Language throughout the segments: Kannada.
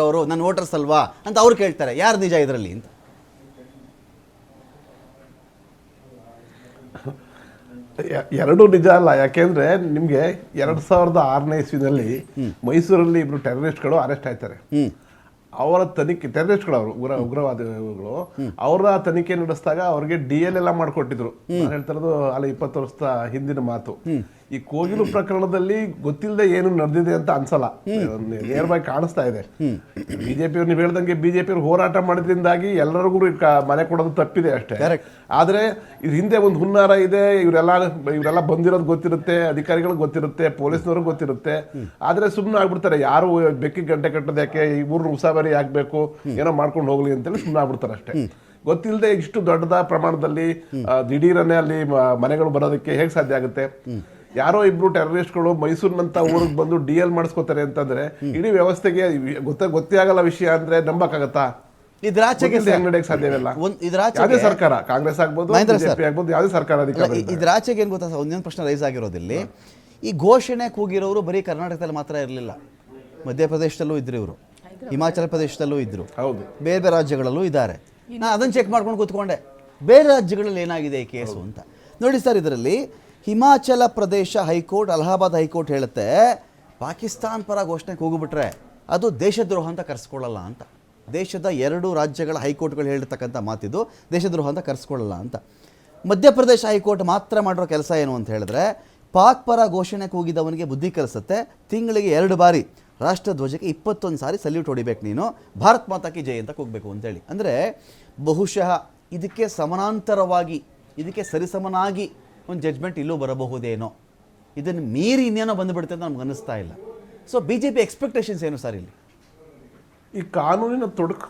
ಅವರು ನನ್ನ ವೋಟರ್ಸ್ ಅಲ್ವಾ? ಅಂತ ಅವ್ರು ಕೇಳ್ತಾರೆ. ಯಾರು ನಿಜ ಇದರಲ್ಲಿ ಅಂತ. ಎರಡು ನಿಜ ಅಲ್ಲ. ಯಾಕೆಂದ್ರೆ ನಿಮ್ಗೆ ಎರಡ್ ಸಾವಿರದ ಆರನೇ ಇಸ್ವಿನಲ್ಲಿ ಮೈಸೂರಲ್ಲಿ ಇಬ್ರು ಟೆರರಿಸ್ಟ್ಗಳು ಅರೆಸ್ಟ್ ಆಯ್ತಾರೆ. ಅವರ ತನಿಖೆ ಟೆರರಿಸ್ಟ್ಗಳು ಅವರು ಉಗ್ರ ಉಗ್ರವಾದಿಗಳು. ಅವರ ತನಿಖೆ ನಡೆಸಿದಾಗ ಅವ್ರಿಗೆ ಡಿ ಎಲ್ ಎಲ್ಲ ಮಾಡ್ಕೊಟ್ಟಿದ್ರು. ನಾನು ಹೇಳ್ತಾ ಇರೋದು ಅಲ್ಲಿ ಇಪ್ಪತ್ತು ವರ್ಷದ ಹಿಂದಿನ ಮಾತು. ಈ ಕೋಗಿಲು ಪ್ರಕರಣದಲ್ಲಿ ಗೊತ್ತಿಲ್ಲದೆ ಏನು ನಡೆದಿದೆ ಅಂತ ಅನ್ಸಲ್ಲ. ನೇರ ಬಾಯಿ ಕಾಣಿಸ್ತಾ ಇದೆ. ಬಿಜೆಪಿ ನೀವು ಹೇಳ್ದಂಗೆ ಬಿಜೆಪಿ ಹೋರಾಟ ಮಾಡಿದ್ರಿಂದಾಗಿ ಎಲ್ಲರಿಗೂ ಮನೆ ಕೊಡೋದು ತಪ್ಪಿದೆ ಅಷ್ಟೇ. ಆದರೆ ಇದ್ರ ಹಿಂದೆ ಒಂದು ಹುನ್ನಾರ ಇದೆ ಇವರೆಲ್ಲ ಇವರೆಲ್ಲ ಬಂದಿರೋದು ಗೊತ್ತಿರುತ್ತೆ ಅಧಿಕಾರಿಗಳಿಗೆ ಗೊತ್ತಿರುತ್ತೆ ಪೊಲೀಸ್ನವ್ರಿಗೆ ಗೊತ್ತಿರುತ್ತೆ. ಆದ್ರೆ ಸುಮ್ಮನೆ ಆಗ್ಬಿಡ್ತಾರೆ ಯಾರು ಬೆಕ್ಕಿ ಗಂಟೆ ಕಟ್ಟೋದು ಯಾಕೆ ಈ ಊರು ಉಸಾಬರಿ ಆಗಬೇಕು ಏನೋ ಮಾಡ್ಕೊಂಡು ಹೋಗ್ಲಿ ಅಂತೇಳಿ ಸುಮ್ಮನೆ ಆಗ್ಬಿಡ್ತಾರೆ ಅಷ್ಟೇ. ಗೊತ್ತಿಲ್ಲದೆ ಇಷ್ಟು ದೊಡ್ಡದ ಪ್ರಮಾಣದಲ್ಲಿ ದಿಢೀರನೆ ಅಲ್ಲಿ ಮನೆಗಳು ಬರೋದಕ್ಕೆ ಹೇಗೆ ಸಾಧ್ಯ ಆಗುತ್ತೆ? ಯಾರೋ ಇಬ್ರು ಟೆರರಿಸ್ಟ್ಗಳು ಮೈಸೂರಿನಂತ ಊರಿಗೆ ಬಂದು ಡಿ ಎಲ್ ಮಾಡಿಸ್ಕೋತಾರೆ ಅಂತಂದ್ರೆ ಇಡೀ ವ್ಯವಸ್ಥೆಗೆ ಗೊತ್ತ ಗೊತ್ತೇ ಆಗಲ್ಲ ವಿಷಯ ಅಂದ್ರೆ ನಂಬಕ್ಕಾಗತ್ತಾ? ಇದ್ರಾಚೆಗೆ ಸಾಧ್ಯವಿಲ್ಲ. ಯಾವುದೇ ಸರ್ಕಾರ ಕಾಂಗ್ರೆಸ್ ಆಗ್ಬೋದು. ಬಿಜೆಪಿ ಆಗ್ಬೋದು ಯಾವುದೇ ಸರ್ಕಾರ ಇದ್ರಾಚೆಗೆ ಏನು ಗೊತ್ತಾ ಒಂದೊಂದು ಪ್ರಶ್ನೆ ರೈಸ್ ಆಗಿರೋದಿಲ್ಲಿ. ಈ ಘೋಷಣೆ ಕೂಗಿರೋರು ಬರೀ ಕರ್ನಾಟಕದಲ್ಲಿ ಮಾತ್ರ ಇರಲಿಲ್ಲ. ಮಧ್ಯಪ್ರದೇಶದಲ್ಲೂ ಇದ್ರು ಇವರು. ಹಿಮಾಚಲ ಪ್ರದೇಶದಲ್ಲೂ ಇದ್ರು. ಹೌದು. ಬೇರೆ ಬೇರೆ ರಾಜ್ಯಗಳಲ್ಲೂ ಇದ್ದಾರೆ. ನಾನು ಅದನ್ನು ಚೆಕ್ ಮಾಡ್ಕೊಂಡು ಕೂತ್ಕೊಂಡೆ. ಬೇರೆ ರಾಜ್ಯಗಳಲ್ಲಿ ಏನಾಗಿದೆ ಈ ಕೇಸು ಅಂತ. ನೋಡಿ ಸರ್ ಇದರಲ್ಲಿ ಹಿಮಾಚಲ ಪ್ರದೇಶ ಹೈಕೋರ್ಟ್, ಅಲಹಾಬಾದ್ ಹೈಕೋರ್ಟ್ ಹೇಳುತ್ತೆ, ಪಾಕಿಸ್ತಾನ್ ಪರ ಘೋಷಣೆ ಹೋಗಿಬಿಟ್ರೆ ಅದು ದೇಶದ್ರೋಹ ಅಂತ ಕರೆಸ್ಕೊಳ್ಳಲ್ಲ ಅಂತ. ದೇಶದ ಎರಡು ರಾಜ್ಯಗಳ ಹೈಕೋರ್ಟ್ಗಳು ಹೇಳಿರ್ತಕ್ಕಂಥ ಮಾತಿದು, ದೇಶದ್ರೋಹ ಅಂತ ಕರೆಸ್ಕೊಳ್ಳಲ್ಲ ಅಂತ. ಮಧ್ಯಪ್ರದೇಶ ಹೈಕೋರ್ಟ್ ಮಾತ್ರ ಮಾಡಿರೋ ಕೆಲಸ ಏನು ಅಂತ ಹೇಳಿದ್ರೆ, ಪಾಕ್ ಪರ ಘೋಷಣೆ ಕೂಗಿದವನಿಗೆ ಬುದ್ಧಿ ಕಲಿಸುತ್ತೆ, ತಿಂಗಳಿಗೆ ಎರಡು ಬಾರಿ ರಾಷ್ಟ್ರಧ್ವಜಕ್ಕೆ ಇಪ್ಪತ್ತೊಂದು ಸಾರಿ ಸಲ್ಯೂಟ್ ಹೊಡಿಬೇಕು ನೀನು, ಭಾರತ್ ಮಾತಾಕಿ ಜಯ ಅಂತ ಕೂಗಬೇಕು ಅಂತೇಳಿ. ಅಂದರೆ ಬಹುಶಃ ಇದಕ್ಕೆ ಸಮಾನಾಂತರವಾಗಿ, ಇದಕ್ಕೆ ಸರಿಸಮನಾಗಿ ಒಂದು ಜಜ್ಮೆಂಟ್ ಇಲ್ಲೂ ಬರಬಹುದೇನೋ. ಇದನ್ನು ಮೀರಿ ಇನ್ನೇನೋ ಬಂದುಬಿಡುತ್ತೆ ಅಂತ ನಮ್ಗೆ ಅನ್ನಿಸ್ತಾ ಇಲ್ಲ. So B J P expectations ಏನು ಸರ್ ಇಲ್ಲಿ? ಈ ಕಾನೂನಿನ ತೊಡಕು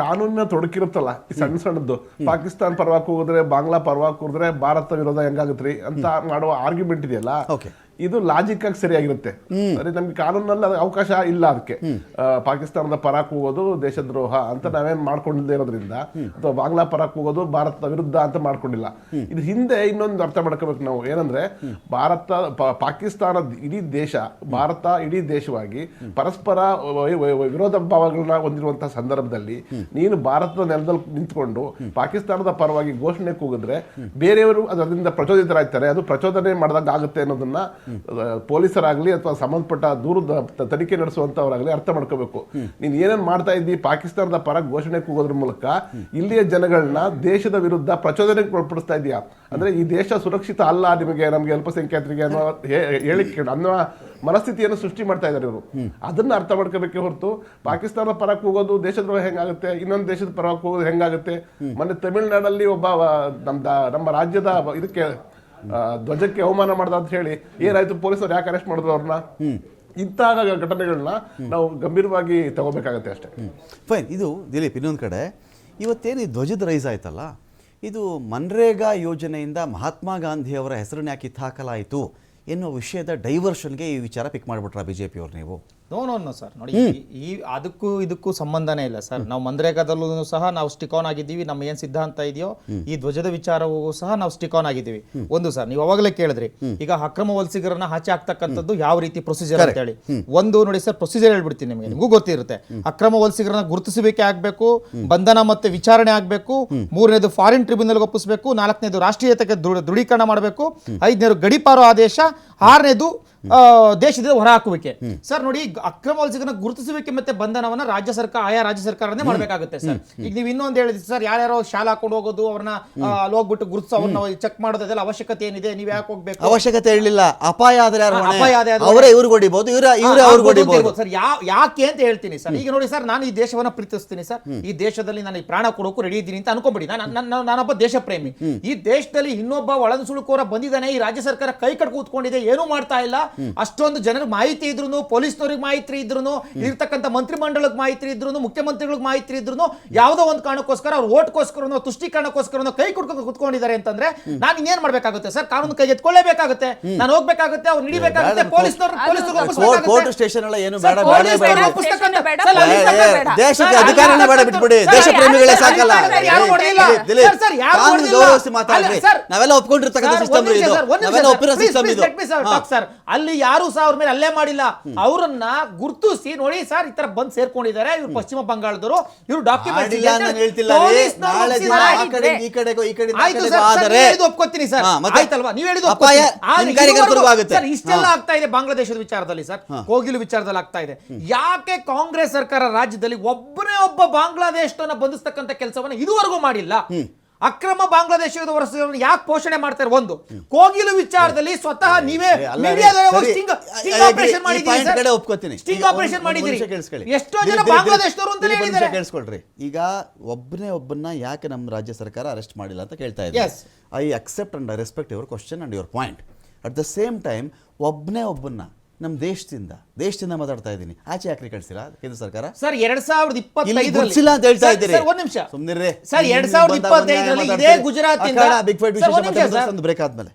ಕಾನೂನಿನ ತೊಡಕಿರುತ್ತಲ್ಲ ಈ ಸಣ್ಣ ಸಣ್ಣದ್ದು. ಪಾಕಿಸ್ತಾನ ಪರವಾಗಿ ಹೋದ್ರೆ ಬಾಂಗ್ಲಾ ಪರವಾಗಿ ಹೋದ್ರೆ ಭಾರತ ವಿರೋಧ ಹೆಂಗಾಗತ್ರಿ ಅಂತ ಮಾಡುವ ಆರ್ಗ್ಯುಮೆಂಟ್ ಇದೆಯಲ್ಲ. ಇದು ಲಾಜಿಕ್ ಆಗಿ ಸರಿಯಾಗಿರುತ್ತೆ. ಅಂದ್ರೆ ನಮ್ಗೆ ಕಾನೂನಲ್ಲಿ ಅದು ಅವಕಾಶ ಇಲ್ಲ ಅದಕ್ಕೆ. ಪಾಕಿಸ್ತಾನದ ಪರ ಹೋಗೋದು ದೇಶದ್ರೋಹ ಅಂತ ನಾವೇನ್ ಮಾಡ್ಕೊಂಡಿಲ್ಲ ಇರೋದ್ರಿಂದ ಅಥವಾ ಬಾಂಗ್ಲಾ ಪರ ಕೂಗೋದು ಭಾರತದ ವಿರುದ್ಧ ಅಂತ ಮಾಡ್ಕೊಂಡಿಲ್ಲ. ಇದು ಹಿಂದೆ ಇನ್ನೊಂದು ಅರ್ಥ ಮಾಡ್ಕೋಬೇಕು ನಾವು. ಏನಂದ್ರೆ ಭಾರತ ಪಾಕಿಸ್ತಾನ ಇಡೀ ದೇಶ ಭಾರತ ಇಡೀ ದೇಶವಾಗಿ ಪರಸ್ಪರ ವಿರೋಧ ಭಾವಗಳನ್ನ ಹೊಂದಿರುವಂತಹ ಸಂದರ್ಭದಲ್ಲಿ ನೀನು ಭಾರತದ ನೆಲದಲ್ಲಿ ನಿಂತ್ಕೊಂಡು ಪಾಕಿಸ್ತಾನದ ಪರವಾಗಿ ಘೋಷಣೆ ಕೂಗಿದ್ರೆ ಬೇರೆಯವರು ಅದರಿಂದ ಪ್ರಚೋದಿತರಾಗ್ತಾರೆ. ಅದು ಪ್ರಚೋದನೆ ಮಾಡಿದಾಗ ಆಗುತ್ತೆ ಅನ್ನೋದನ್ನ ಪೊಲೀಸರಾಗ್ಲಿ ಅಥವಾ ಸಂಬಂಧಪಟ್ಟ ದೂರದ ತನಿಖೆ ನಡೆಸುವಂತವರಾಗ್ಲಿ ಅರ್ಥ ಮಾಡ್ಕೋಬೇಕು. ನೀನ್ ಏನೇನ್ ಮಾಡ್ತಾ ಇದ್ದಿ, ಪಾಕಿಸ್ತಾನದ ಪರ ಘೋಷಣೆ ಕೂಗೋದ್ರ ಮೂಲಕ ಇಲ್ಲಿಯ ಜನಗಳನ್ನ ದೇಶದ ವಿರುದ್ಧ ಪ್ರಚೋದನೆಗೆ ಒಳಪಡಿಸ್ತಾ ಇದೆಯಾ ಅಂದ್ರೆ ಈ ದೇಶ ಸುರಕ್ಷಿತ ಅಲ್ಲ ನಿಮಗೆ, ನಮ್ಗೆ ಅಲ್ಪಸಂಖ್ಯಾತರಿಗೆ ಅನ್ನೋ ಹೇಳಿಕೆ ಅನ್ನೋ ಮನಸ್ಥಿತಿಯನ್ನು ಸೃಷ್ಟಿ ಮಾಡ್ತಾ ಇದ್ದಾರೆ ಇವರು. ಅದನ್ನ ಅರ್ಥ ಮಾಡ್ಕೋಬೇಕೆ ಹೊರತು ಪಾಕಿಸ್ತಾನದ ಪರಕ್ಕೆ ಹೋಗೋದು ದೇಶದ್ರೋಹ ಹೆಂಗಾಗುತ್ತೆ, ಇನ್ನೊಂದು ದೇಶದ ಪರ ಹೋಗೋದು ಹೆಂಗಾಗುತ್ತೆ? ಮೊನ್ನೆ ತಮಿಳುನಾಡಲ್ಲಿ ಒಬ್ಬ ನಮ್ಮ ನಮ್ ನಮ್ಮ ರಾಜ್ಯದ ಇದಕ್ಕೆ ಧ್ವಜಕ್ಕೆ ಅವಮಾನ ಮಾಡ್ದ ಅಂತ ಹೇಳಿ ಏನಾಯ್ತು ಪೊಲೀಸರು ಯಾಕೆ ಅರೆಸ್ಟ್ ಮಾಡಿದ್ರು ಅವ್ರನ್ನ? ಇಂತಹ ಘಟನೆಗಳನ್ನ ನಾವು ಗಂಭೀರವಾಗಿ ತಗೋಬೇಕಾಗತ್ತೆ ಅಷ್ಟೇ. ಫೈನ್ ಇದು ದಿಲೀಪ್ ಇನ್ನೊಂದು ಕಡೆ ಇವತ್ತೇನು ಈ ಧ್ವಜದ ರೈಸ್ ಆಯ್ತಲ್ಲ? ಇದು ಮನ್ರೇಗಾ ಯೋಜನೆಯಿಂದ ಮಹಾತ್ಮ ಗಾಂಧಿಯವರ ಹೆಸರನ್ನ ಯಾಕೆ ಕಿತ್ತಾಕಲಾಯಿತು ಎನ್ನುವ ವಿಷಯದ ಡೈವರ್ಷನ್ಗೆ ಈ ವಿಚಾರ ಪಿಕ್ ಮಾಡಿಬಿಟ್ರ ಬಿ ಜೆ ಪಿಯವ್ರು ನೀವು? ನೋ ನೋ ನೋ ಸರ್ ನೋಡಿ ಈ- ಅದಕ್ಕೂ ಇದಕ್ಕೂ ಸಂಬಂಧನೇ ಇಲ್ಲ ಸರ್ ನಾವು ಮಂದ್ರೇಗದಲ್ಲೂ ಸಹ ನಾವು ಸ್ಟಿಕ್ ಆನ್ ಆಗಿದ್ದೀವಿ. ನಮ್ಮ ಏನ್ ಸಿದ್ಧಾಂತ ಇದೆಯೋ ಈ ಧ್ವಜದ ವಿಚಾರವೂ ಸಹ ನಾವು ಸ್ಟಿಕ್ ಆನ್ ಆಗಿದ್ದೀವಿ. ಒಂದು ಸರ್ ನೀವು ಅವಾಗಲೇ ಕೇಳಿದ್ರಿ. ಈಗ ಅಕ್ರಮ ವಲಸಿಗರನ್ನ ಆಚೆ ಆಗ್ತಕ್ಕಂಥದ್ದು ಯಾವ ರೀತಿ ಪ್ರೊಸೀಜರ್ ಅಂತ ಹೇಳಿ. ಒಂದು ನೋಡಿ ಸರ್ ಪ್ರೊಸೀಜರ್ ಹೇಳ್ಬಿಡ್ತೀನಿ ನಿಮಗೆ. ನಿಮಗೂ ಗೊತ್ತಿರುತ್ತೆ. ಅಕ್ರಮ ವಲಸಿಗರನ್ನ ಗುರುತಿಸಬೇಕೆ ಆಗ್ಬೇಕು ಬಂಧನ ಮತ್ತೆ ವಿಚಾರಣೆ ಆಗ್ಬೇಕು ಮೂರನೇದು ಫಾರಿನ್ ಟ್ರಿಬ್ಯುನಲ್ ಒಪ್ಪಿಸಬೇಕು ನಾಲ್ಕನೇದು ರಾಷ್ಟ್ರೀಯತೆಗೆ ದೃಢ- ದೃಢೀಕರಣ ಮಾಡಬೇಕು ಐದನೇದು ಗಡಿಪಾರು ಆದೇಶ ಆರನೇದು ದೇಶದಿಂದ ಹೊರ ಹಾಕುವಿಕೆ. ಸರ್ ನೋಡಿ ಅಕ್ರಮ ವಲಸಿಗರನ್ನ ಗುರುತಿಸುವಿಕೆ ಮತ್ತೆ ಬಂಧನವನ್ನ ರಾಜ್ಯ ಸರ್ಕಾರ ಆಯಾ ರಾಜ್ಯ ಸರ್ಕಾರನೇ ಮಾಡಬೇಕಾಗುತ್ತೆ ಸರ್. ಈಗ ನೀವು ಇನ್ನೊಂದು ಹೇಳಿದ್ರಿ ಸರ್ ಯಾರ್ಯಾರೋ ಶಾಲಾ ಹಾಕೊಂಡು ಹೋಗೋದು ಅವ್ರನ್ನ ಅಲ್ಲಿ ಹೋಗ್ಬಿಟ್ಟು ಗುರುತಿಸ ಅವ್ರನ್ನ ಚೆಕ್ ಮಾಡೋದು ಅದೆಲ್ಲ ಅವಶ್ಯಕತೆ ಏನಿದೆ? ನೀವು ಯಾಕೆ ಹೋಗ್ಬೇಕು? ಅವಶ್ಯಕತೆ ಹೇಳಿಲ್ಲ ಅಪಾಯ ಆದ್ರೆ ಅಪಾಯ ಆದ್ರೆ ಅವರೇ ಇವ್ರಿಗೆ ಹೊಡಿಬಹುದು ಇವರ ಇವರೇ ಅವ್ರಿಗೆ ಹೊಡಿಬಹುದು ಸರ್. ಯಾ ಯಾಕೆ ಅಂತ ಹೇಳ್ತೀನಿ ಸರ್. ಈಗ ನೋಡಿ ಸರ್ ನಾನು ಈ ದೇಶವನ್ನ ಪ್ರೀತಿಸ್ತೀನಿ ಸರ್. ಈ ದೇಶದಲ್ಲಿ ನಾನು ಈ ಪ್ರಾಣ ಕೊಡೋಕು ರೆಡಿ ಇದ್ದೀನಿ ಅಂತ ಅನ್ಕೊಂಬಿಡಿ. ನಾನು- ನಾನೊಬ್ಬ ದೇಶ ಪ್ರೇಮಿ ಈ ದೇಶದಲ್ಲಿ ಇನ್ನೊಬ್ಬ ಒಳನುಸುಳುಕೋರ ಬಂದಿದ್ದಾನೆ ಈ ರಾಜ್ಯ ಸರ್ಕಾರ ಕೈ ಕಟ್ ಕೂತ್ಕೊಂಡಿದೆ ಏನೂ ಮಾಡ್ತಾ ಇಲ್ಲ. ಅಷ್ಟೊಂದು ಜನರಿಗೆ ಮಾಹಿತಿ ಇದ್ರು ಪೊಲೀಸ್ನವ್ರಿಗೆ ಮಾಹಿತಿ ಇದ್ರು ಇರ್ತಕ್ಕಂಥ ಮಂತ್ರಿಮಂಡಲಕ್ಕೆ ಮಾಹಿತಿ ಇದ್ರು ಮುಖ್ಯಮಂತ್ರಿಗಳಿಗೆ ಮಾಹಿತಿ ಇದ್ರು ಯಾವುದೋ ಒಂದು ಕಾರಣಕ್ಕೋಸ್ಕರ ಅವ್ರ ಓಟ್ಗೋಸ್ಕರನೋ ತುಷ್ಟೀಕರಣಕ್ಕೋಸ್ಕರನೋ ಕೈ ಕುಡ್ಕೊಂಡು ಕುತ್ಕೊಂಡಿದ್ದಾರೆ ಅಂತಂದ್ರೆ ನಾನು ಇನ್ನೇನ್ ಮಾಡ್ಬೇಕಾಗುತ್ತೆ? ಸರ್ ಕಾನೂನು ಕೈ ಎತ್ಕೊಳ್ಳೇಬೇಕಾಗುತ್ತೆ. ನಾನು ಹೋಗ್ಬೇಕಾಗುತ್ತೆ ಅವ್ರು ನಿಡಿಬೇಕಾಗುತ್ತೆ ಪೊಲೀಸ್ನವ್ರು ಕೋರ್ಟ್ ಸ್ಟೇಷನ್ ಎಲ್ಲ ಏನು ಸರ್, ಬೇಡ. ದೇಶಕ್ಕೆ ಸರ್, ಅಧಿಕಾರನೇ ಬೇಡ ಬಿಟ್ಬಿಡಿ. ಸರ್, ದೇಶ ಪ್ರೇಮಿಗಳೇ ಸಾಕಲ್ಲ. ಸರ್, ಸರ್, ಯಾರು ಕಾನೂನು ಹೊಡೆದಿಲ್ಲ? ಗೌರವಿಸಿ ಮಾತಾಡ್ರಿ. ಸರ್, ನಾವೆಲ್ಲ ಒಪ್ಕೊಂಡಿರ್ತಕ್ಕಂಥ ಸರ್, ಸಿಸ್ಟಮ್ ಒಂದ್ ನಿಮಿಷ ಇದು. ನಾವೆಲ್ಲ ಸರ್. ಒಪ್ಪಿರೋ ಸಿಸ್ಟಮ್ ಇದು. ಅಲ್ಲಿ ಯಾರು ಸಹ ಅವ್ರ ಮೇಲೆ ಅಲ್ಲೇ ಮಾಡಿಲ್ಲ ಅವರನ್ನ ಗುರುತಿಸಿ ನೋಡಿ ಸರ್ ಈ ತರ ಬಂದ್ ಸೇರ್ಕೊಂಡಿದ್ದಾರೆ ಇವ್ರು ಪಶ್ಚಿಮ ಬಂಗಾಳದವರು ಇವ್ರು ಇಲ್ಲ ಅಂತ ನಾನು ಹೇಳ್ತಿಲ್ಲ ರೀ. ಡಾಕ್ಯುಮೆಂಟ್ ನಾಳೆ ದಿನ ಆ ಕಡೆ ಈ ಕಡೆಗೂ ಈ ಕಡೆ ಆಯ್ತು ಸರ್, ಸರ್, ನೀವ್ ಹೇಳಿದ್ದು ಒಪ್ಕೊತೀನಿ ಸರ್. ಹಾ, ಮತ್ತೆ? ಆಯ್ತಲ್ವಾ? ನೀವು ಹೇಳಿದ್ದು ಅಪಾಯ ಒಪ್ಕೊತೀನಿ. ಆದ್ರೆ ನಿಮ್ ಕಾರ್ಯಕರ್ತರಿಗೂ ಇದುವರೆಗೂ- ಆಗುತ್ತೆ. ಸರ್, ಇಷ್ಟೆಲ್ಲ ಹಾ. ಆಗ್ತಾ ಇದೆ ಬಾಂಗ್ಲಾದೇಶದ ವಿಚಾರದಲ್ಲಿ ಸರ್ ಕೋಗಿಲು ವಿಚಾರದಲ್ಲಿ ಆಗ್ತಾ ಇದೆ ಯಾಕೆ ಕಾಂಗ್ರೆಸ್ ಸರ್ಕಾರ ರಾಜ್ಯದಲ್ಲಿ ಒಬ್ಬನೇ ಒಬ್ಬ ಬಾಂಗ್ಲಾದೇಶನ ಬಂಧಿಸ್ತಕ್ಕಂಥ ಕೆಲಸವನ್ನ ಇದುವರೆಗೂ ಮಾಡಿಲ್ಲ ಅಕ್ರಮ ಬಾಂಗ್ಲಾದೇಶದ ವರ್ಷಗಳನ್ನು ಯಾಕೆ ಪೋಷಣೆ ಮಾಡ್ತಾರೆ? ಒಂದು ಕೋಗಿಲು ವಿಚಾರದಲ್ಲಿ ಸ್ವತಃ ನೀವೇ. ಸ್ಟಿಂಗ್. ಆಪರೇಷನ್ ಮಾಡಿದ್ದೀರಿ. ಎಷ್ಟೋ ಜನ ಬಾಂಗ್ಲಾದೇಶದವರು ಅಂತ ಹೇಳಿದ್ದಾರೆ. ಕೇಳಿಸ್ಕೊಳ್ರಿ. ಈಗ ಒಬ್ಬನೇ ಒಬ್ಬನ್ನ ಯಾಕೆ ನಮ್ಮ ರಾಜ್ಯ ಸರ್ಕಾರ ಅರೆಸ್ಟ್ ಮಾಡಿಲ್ಲ ಅಂತ ಕೇಳ್ತಾ ಇದೆ I accept and I respect your question and your point at the same time ಒಬ್ಬನೇ ಒಬ್ಬನ್ನ ನಮ್ಮ ದೇಶದಿಂದ ದೇಶದಿಂದ ಮಾತಾಡ್ತಾ ಇದ್ದೀನಿ. ಆಚೆ ಯಾಕ್ರಿ ಕಳಿಸಿಲ್ಲ ಕೇಂದ್ರ ಸರ್ಕಾರ? ಸರ್ ಎರಡ್ ಸಾವಿರದ ಇಪ್ಪತ್ತೈದರಲ್ಲಿ. ಗುರ್ಸಿಲ್ಲ ಅಂತ ಹೇಳ್ತಾ ಇದ್ದೀರಿ. ಒಂದ್ ನಿಮಿಷ. ಸುಮ್ನಿರ್ರಿ. ಸರ್ ಎರಡ್ ಸಾವಿರದ ಇಪ್ಪತ್ತೈದರಲ್ಲಿ ಇದೇ ಗುಜರಾತ್ ಬಿಗ್ ಫೈಟ್ ವಿಶೇಷ ಬ್ರೇಕ್ ಆದ್ಮೇಲೆ.